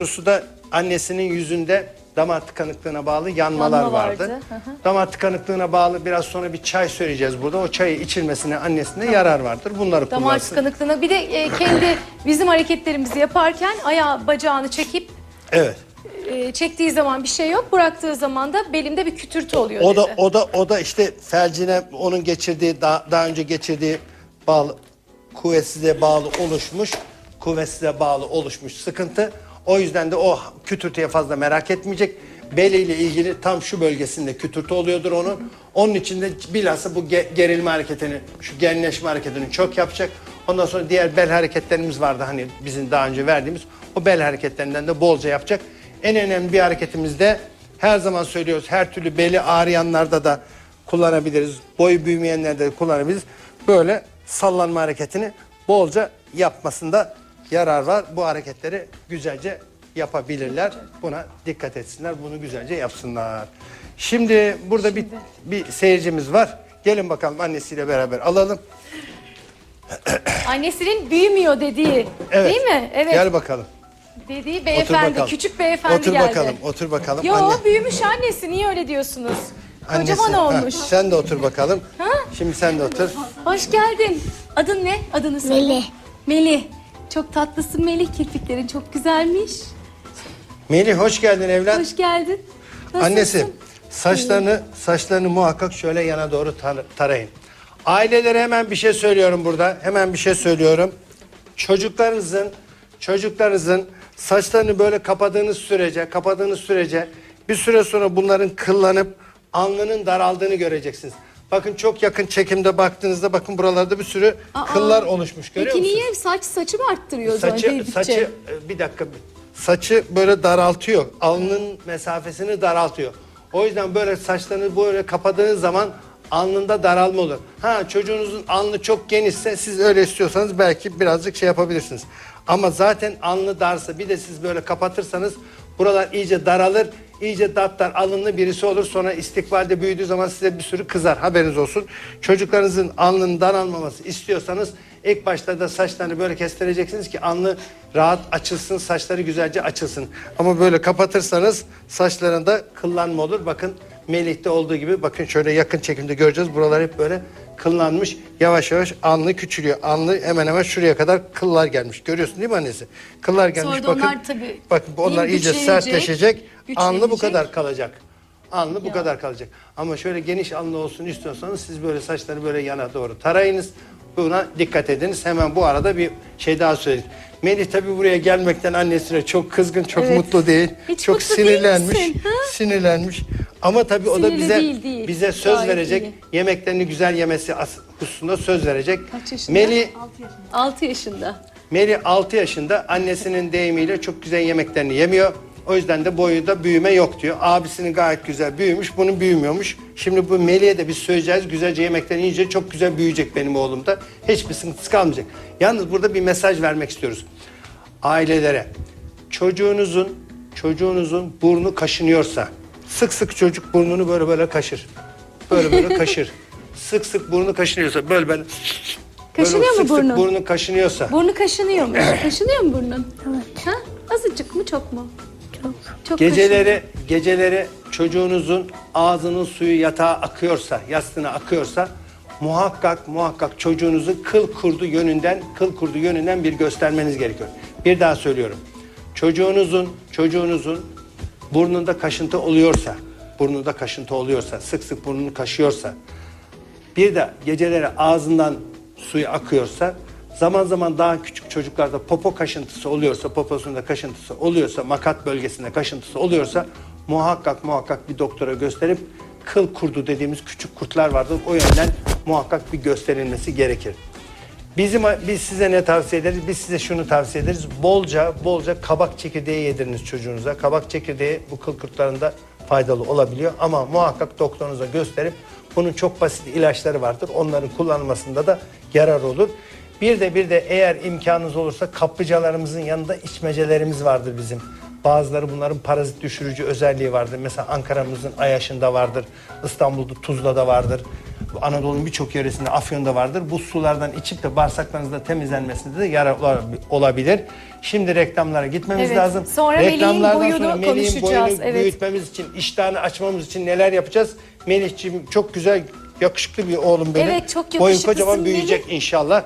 Sorusu da annesinin yüzünde damar tıkanıklığına bağlı yanmalar Yanma vardı. vardı, hı hı. Damar tıkanıklığına bağlı biraz sonra bir çay söyleyeceğiz burada. O çayı içilmesine annesine yarar vardır. Bunları Damar kullansın. tıkanıklığına bir de e, kendi bizim hareketlerimizi yaparken ayağı bacağını çekip Evet. e, çektiği zaman bir şey yok. Bıraktığı zaman da belimde bir kütürtü oluyor O dedi. da o da o da işte felcine onun geçirdiği daha, daha önce geçirdiği bağlı kuvvetsizliğe bağlı oluşmuş kuvvetsize bağlı oluşmuş sıkıntı. O yüzden de o kütürtüye fazla merak etmeyecek. Beliyle ilgili tam şu bölgesinde kütürtü oluyordur onun. Onun için de bilhassa bu ge- gerilme hareketini, şu genleşme hareketini çok yapacak. Ondan sonra diğer bel hareketlerimiz vardı hani bizim daha önce verdiğimiz. O bel hareketlerinden de bolca yapacak. En önemli bir hareketimiz de her zaman söylüyoruz her türlü beli ağrıyanlarda da kullanabiliriz. Boyu büyümeyenlerde de kullanabiliriz. Böyle sallanma hareketini bolca yapmasında yarar var. Bu hareketleri güzelce yapabilirler. Buna dikkat etsinler. Bunu güzelce yapsınlar. Şimdi burada bir bir seyircimiz var. Gelin bakalım annesiyle beraber alalım. Annesinin büyümüyor dediği Evet. değil mi? Evet. Gel bakalım. Dediği beyefendi, bakalım. küçük beyefendi Otur geldi. bakalım. Otur bakalım. Yo Anne- büyümüş annesi niye öyle diyorsunuz? annesi- Kocaman Ha, olmuş. sen de otur bakalım. Ha? Şimdi sen de otur. Hoş geldin. Adın ne? Adını söyle. Melih. Melih. Çok tatlısın Melih. Kirpiklerin çok güzelmiş. Melih hoş geldin evlat. Hoş geldin. Nasılsın? Annesi saçlarını saçlarını muhakkak şöyle yana doğru tar- tarayın. Ailelere hemen bir şey söylüyorum burada. Hemen bir şey söylüyorum. Çocuklarınızın çocuklarınızın saçlarını böyle kapadığınız sürece, kapadığınız sürece bir süre sonra bunların kıllanıp alnının daraldığını göreceksiniz. Bakın çok yakın çekimde baktığınızda bakın buralarda bir sürü Aa, kıllar oluşmuş görüyor Peki musunuz? niye saç saçı mı arttırıyor Saçı, değdikçe? saçı e, bir dakika saçı böyle daraltıyor. Alnın mesafesini daraltıyor. O yüzden böyle saçlarını böyle kapadığınız zaman alnında daralma olur. Ha çocuğunuzun alnı çok genişse siz öyle istiyorsanız belki birazcık şey yapabilirsiniz. Ama zaten alnı darsa bir de siz böyle kapatırsanız buralar iyice daralır. İyice dattar alınlı birisi olur. Sonra istikbalde büyüdüğü zaman size bir sürü kızar. Haberiniz olsun. Çocuklarınızın alnının daralmaması istiyorsanız İlk başta da saçlarını böyle kestireceksiniz ki alnı rahat açılsın, saçları güzelce açılsın. Ama böyle kapatırsanız saçlarında kıllanma olur. Bakın Melih'te olduğu gibi bakın şöyle yakın çekimde göreceğiz. Buralar hep böyle kıllanmış. Yavaş yavaş alnı küçülüyor. Alnı hemen hemen şuraya kadar kıllar gelmiş. Görüyorsun değil mi annesi? Kıllar gelmiş. Sonra da bakın, onlar tabii bakın onlar iyice güçlenecek, sertleşecek. Alnı bu güçlenecek. kadar kalacak. Alnı bu kadar kalacak. Ama şöyle geniş alnı olsun istiyorsanız siz böyle saçları böyle yana doğru tarayınız. Buna dikkat ediniz. Hemen bu arada bir şey daha söyleyeyim. Melih tabii buraya gelmekten annesine çok kızgın, çok Evet. mutlu değil. Hiç çok mutlu değil sinirlenmiş. misin, ha? Sinirlenmiş. Ama tabii o da Sinirli bize değil, değil. bize söz Gayet verecek. iyi. Yemeklerini güzel yemesi as- hususunda söz verecek. Kaç yaşında? Melih 6 yaşında. Melih 6 yaşında annesinin deyimiyle çok güzel yemeklerini yemiyor. O yüzden de boyu da büyüme yok diyor. Abisinin gayet güzel büyümüş, bunun büyümüyormuş. Şimdi bu Melih'e de biz söyleyeceğiz. Güzelce yemeklerini yiyince çok güzel büyüyecek benim oğlum da. Hiçbir sıkıntısı kalmayacak. Yalnız burada bir mesaj vermek istiyoruz. Ailelere çocuğunuzun çocuğunuzun burnu kaşınıyorsa sık sık çocuk burnunu böyle böyle kaşır. Böyle böyle kaşır. Sık sık burnu kaşınıyorsa böyle böyle Kaşınıyor böyle mu sık burnu? Sık burnu kaşınıyorsa Burnu kaşınıyormuş. Kaşınıyor mu burnun? Evet. Ha? Azıcık mı çok mu? Çok. Geceleri geceleri çocuğunuzun ağzının suyu yatağa akıyorsa, yastığına akıyorsa muhakkak muhakkak çocuğunuzu kıl kurdu yönünden kıl kurdu yönünden bir göstermeniz gerekiyor. Bir daha söylüyorum. Çocuğunuzun çocuğunuzun burnunda kaşıntı oluyorsa, burnunda kaşıntı oluyorsa, sık sık burnunu kaşıyorsa, bir de geceleri ağzından suyu akıyorsa zaman zaman daha küçük çocuklarda popo kaşıntısı oluyorsa, poposunda kaşıntısı oluyorsa, makat bölgesinde kaşıntısı oluyorsa muhakkak muhakkak bir doktora gösterip kıl kurdu dediğimiz küçük kurtlar vardır. O yönden muhakkak bir gösterilmesi gerekir. Bizim biz size ne tavsiye ederiz? Biz size şunu tavsiye ederiz. Bolca bolca kabak çekirdeği yediriniz çocuğunuza. Kabak çekirdeği bu kıl kurtlarında faydalı olabiliyor ama muhakkak doktorunuza gösterip bunun çok basit ilaçları vardır. Onların kullanılmasında da yarar olur. Bir de bir de eğer imkanınız olursa kaplıcalarımızın yanında içmecelerimiz vardır bizim. Bazıları bunların parazit düşürücü özelliği vardır. Mesela Ankara'mızın Ayaşı'nda vardır. İstanbul'da Tuzla'da vardır. Anadolu'nun birçok yöresinde Afyon'da vardır. Bu sulardan içip de bağırsaklarınızda temizlenmesinde de yarar ola- olabilir. Şimdi reklamlara gitmemiz Evet. lazım. Sonra Reklamlardan boyunu sonra Melih'in konuşacağız. boyunu Evet. büyütmemiz için, iştahını açmamız için neler yapacağız? Melih'ciğim çok güzel, yakışıklı bir oğlum benim. Evet, çok Boyun yakışıklısın kocaman büyüyecek inşallah.